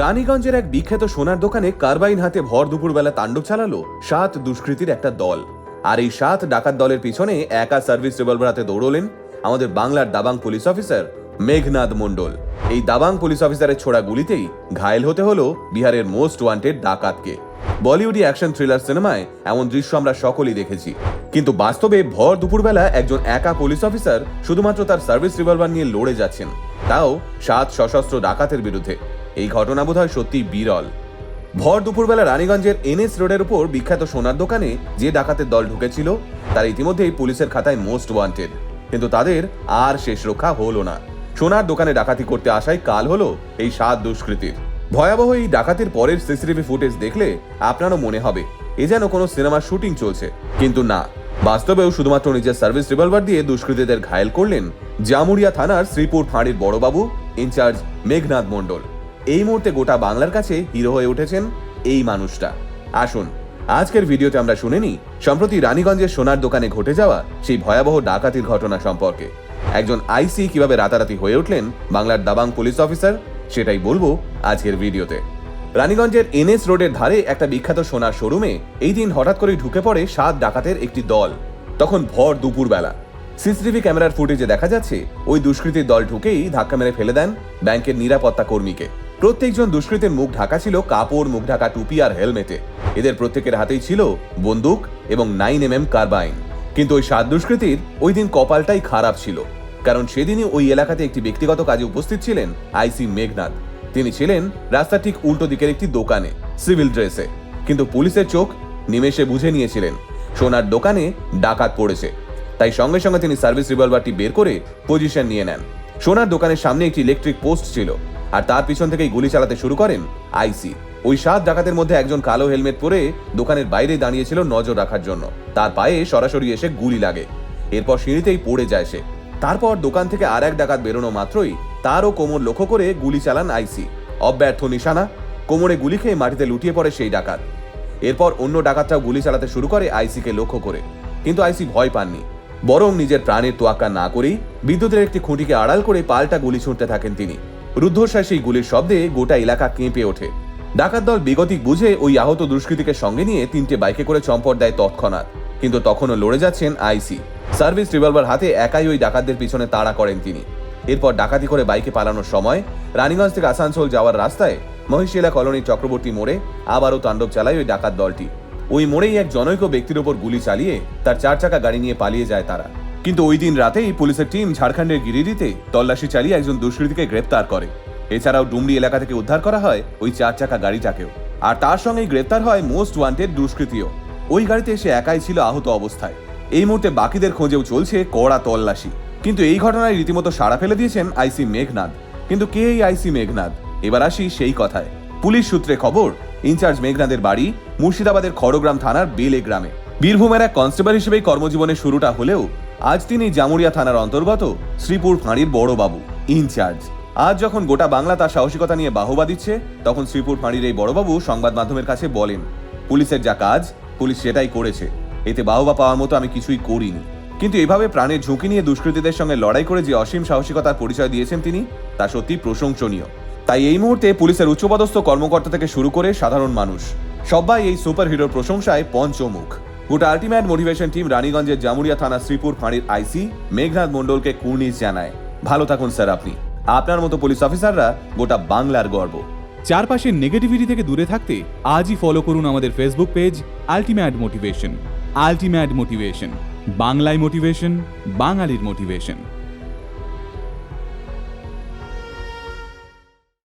রানীগঞ্জের এক বিখ্যাত সোনার দোকানে কারবাইন হাতে ভর দুপুরবেলা তাণ্ডব চালালো সাত দুষ্কৃতীর একটা দল। আর এই সাত ডাকাত দলের পিছনে একা সার্ভিস রিভলভার হাতে দৌড়লেন আমাদের বাংলার দাবাং পুলিশ অফিসার মেঘনাদ মণ্ডল। এই দাবাং পুলিশ অফিসারের ছোড়া গুলিতেই ঘায়েল হতে হলো বিহারের মোস্ট ওয়ান্টেড ডাকাতকে। বলিউডি অ্যাকশন থ্রিলার সিনেমায় এমন দৃশ্য আমরা সকলেই দেখেছি। কিন্তু বাস্তবে ভর দুপুরবেলা একজন একা পুলিশ অফিসার শুধুমাত্র তার সার্ভিস রিভলভার নিয়ে লড়ে যাচ্ছেন। তাও সাত সশস্ত্র ডাকাতের বিরুদ্ধে। এই ঘটনা বোধ হয় সত্যি বিরল। ভর দুপুরবেলা রানীগঞ্জের এনএস রোডের উপর বিখ্যাত সোনার দোকানে যে ডাকাতের দল ঢুকেছিল, তার ইতিমধ্যেই পুলিশের খাতায় মোস্ট ওয়ান্টেড। কিন্তু তাদের আর শেষ রক্ষা হলো না। সোনার দোকানে ডাকাতি করতে আসায় কাল হলো এই সাত দুষ্কৃতীর। ভয়াবহ এই ডাকাতির পরের সিসিটিভি ফুটেজ দেখলে আপনারও মনে হবে, এ যেন কোনো সিনেমার শুটিং চলছে। কিন্তু না, বাস্তবেও শুধুমাত্র নিজের সার্ভিস রিভলভার দিয়ে দুষ্কৃতীদের ঘায়েল করলেন জামুরিয়া থানার শ্রীপুর ফাঁড়ির বড়বাবু, ইনচার্জ মেঘনাথ মণ্ডল। এই মুহূর্তে গোটা বাংলার কাছে হিরো হয়ে উঠেছেন এই মানুষটা। আসুন, আজকের ভিডিওতে আমরা শুনে নিই, সম্প্রতি রানীগঞ্জের সোনার দোকানে ঘটে যাওয়া সেই ভয়াবহ ডাকাতির ঘটনা সম্পর্কে। একজন আইসি কীভাবে রাতারাতি হয়ে উঠলেন বাংলার দাবাং পুলিশ অফিসার, সেটাই বলব আজকের ভিডিওতে। রানীগঞ্জের এনএস রোডের ধারে একটা বিখ্যাত সোনার শোরুমে এই দিন হঠাৎ করেই ঢুকে পড়ে সাত ডাকাতের একটি দল। তখন ভর দুপুরবেলা। সিসিটিভি ক্যামেরার ফুটেজে দেখা যাচ্ছে, ওই দুষ্কৃতীর দল ঢুকেই ধাক্কা মেরে ফেলে দেন ব্যাংকের নিরাপত্তা কর্মীকে। প্রত্যেকজন দুষ্কৃতের মুখ ঢাকা ছিল কাপড়, মুখ ঢাকা টুপি আর হেলমেটে। এদের প্রত্যেকের হাতেই ছিল বন্দুক এবং নাইন এম এম কার্বাইন। কিন্তু ওই সাত দুষ্কৃতীর ওই দিন কপালটাই খারাপ ছিল। কারণ সেদিনই ওই এলাকাতে একটি ব্যক্তিগত কাজে উপস্থিত ছিলেন আইসি মেঘনাথ তিনি ছিলেন রাস্তার ঠিক উল্টো দিকের একটি দোকানে, সিভিল ড্রেসে। কিন্তু পুলিশের চোখ নিমেষে বুঝে নিয়েছিলেন, সোনার দোকানে ডাকাত পড়েছে। তাই সঙ্গে সঙ্গে তিনি সার্ভিস রিভলভারটি বের করে পজিশন নিয়ে নেন। সোনার দোকানের সামনে একটি ইলেকট্রিক পোস্ট ছিল। আর তার পিছন থেকেই গুলি চালাতে শুরু করেন আইসি। ওই সাত ডাকাতের মধ্যে একজন কালো হেলমেট পরে দোকানের বাইরে দাঁড়িয়েছিল নজর রাখার জন্য। তার পায়ে সরাসরি এসে গুলি লাগে। এরপর সিঁড়িতেই পড়ে যায় সে। তারপর দোকান থেকে আর এক ডাকাত বেরোনো মাত্রই তারও কোমর লক্ষ্য করে গুলি চালান আইসি। অব্যর্থ নিশানা, কোমরে গুলি খেয়ে মাটিতে লুটিয়ে পড়ে সেই ডাকাত। এরপর অন্য ডাকাতটাও গুলি চালাতে শুরু করে আইসিকে লক্ষ্য করে। কিন্তু আইসি ভয় পাননি। বরং নিজের প্রাণের তোয়াক্কা না করেই বিদ্যুতের একটি খুঁটিকে আড়াল করে পাল্টা গুলি ছুঁড়তে থাকেন তিনি। রুদ্ধশ্বাস গুলির শব্দে গোটা এলাকা কেঁপে ওঠে। ডাকাত দল বেগতিক বুঝে ওই আহত দুষ্কৃতীকে সঙ্গে নিয়ে তিনটে বাইকে করে চম্পট দেয় তৎক্ষণাৎ, কিন্তু তখনও লড়ে যাচ্ছেন আইসি। সার্ভিস রিভলভার হাতে একাই ওই ডাকাতদের পিছনে তাড়া করেন তিনি। এরপর ডাকাতি করে বাইকে পালানোর সময় রানীগঞ্জ থেকে আসানসোল যাওয়ার রাস্তায় মহিশিলা কলোনির চক্রবর্তী মোড়ে আবারও তাণ্ডব চালায় ওই ডাকাত দলটি। ওই মোড়েই এক জনৈক ব্যক্তির ওপর গুলি চালিয়ে তার চার চাকা গাড়ি নিয়ে পালিয়ে যায় তারা। কিন্তু ওই দিন রাতেই পুলিশের টিম ঝাড়খণ্ডের গিরিডিতে তল্লাশি চালিয়ে একজন দুষ্কৃতীকে গ্রেপ্তার করে। এছাড়াও ডুমরি এলাকা থেকে উদ্ধার করা হয় ওই চার চাকা গাড়িটাকেও। আর তার সঙ্গেই গ্রেপ্তার হয় মোস্ট ওয়ান্টেড দুষ্কৃতীও। ওই গাড়িতে এসে একাই ছিল আহত অবস্থায়। এই মুহূর্তে বাকিদের খোঁজেও চলছে কড়া তল্লাশি। কিন্তু এই ঘটনায় রীতিমতো সাড়া ফেলে দিয়েছেন আইসি মেঘনাথ কিন্তু কে এই আইসি মেঘনাথ এবার আসি সেই কথায়। পুলিশ সূত্রে খবর, ইনচার্জ মেঘনাদের বাড়ি, মুর্শিদাবাদের খড়গ্রাম থানার বেলে গ্রামে। বীরভূমের এক কনস্টেবল হিসেবেই কর্মজীবনের শুরুটা হলেও আজ তিনি জামুরিয়া থানার অন্তর্গত শ্রীপুর ফাঁড়ির বড় বাবু ইনচার্জ। আজ যখন গোটা বাংলা তার সাহসিকতা নিয়ে বাহবা দিচ্ছে, তখন শ্রীপুর ফাঁড়ির এই বড়বাবু সংবাদ মাধ্যমের কাছে বলেন, পুলিশের যা কাজ, পুলিশ সেটাই করেছে। এতে বাহবা পাওয়ার মতো আমি কিছুই করিনি। কিন্তু এভাবে প্রাণের ঝুঁকি নিয়ে দুষ্কৃতীদের সঙ্গে লড়াই করে যে অসীম সাহসিকতার পরিচয় দিয়েছেন তিনি, তা সত্যি প্রশংসনীয়। তাই এই মুহূর্তে পুলিশের উচ্চপদস্থ কর্মকর্তা থেকে শুরু করে সাধারণ মানুষ, সবাই এই সুপার হিরোর প্রশংসায় পঞ্চমুখ। গোটা আলটিমেট মোটিভেশন টিম রানীগঞ্জের জামুরিয়া থানা শ্রীপুর ফাঁড়ির আইসি মেঘনাথ মণ্ডলকে কুর্নিশ জানায়। ভালো থাকুন স্যার আপনি। আপনার মতো পুলিশ অফিসাররা গোটা বাংলার গর্ব। চারপাশের নেগেটিভিটি থেকে দূরে থাকতে আজই ফলো করুন আমাদের Facebook page ultimate motivation ultimate motivation বাংলায় মোটিভেশন বাঙালির মোটিভেশন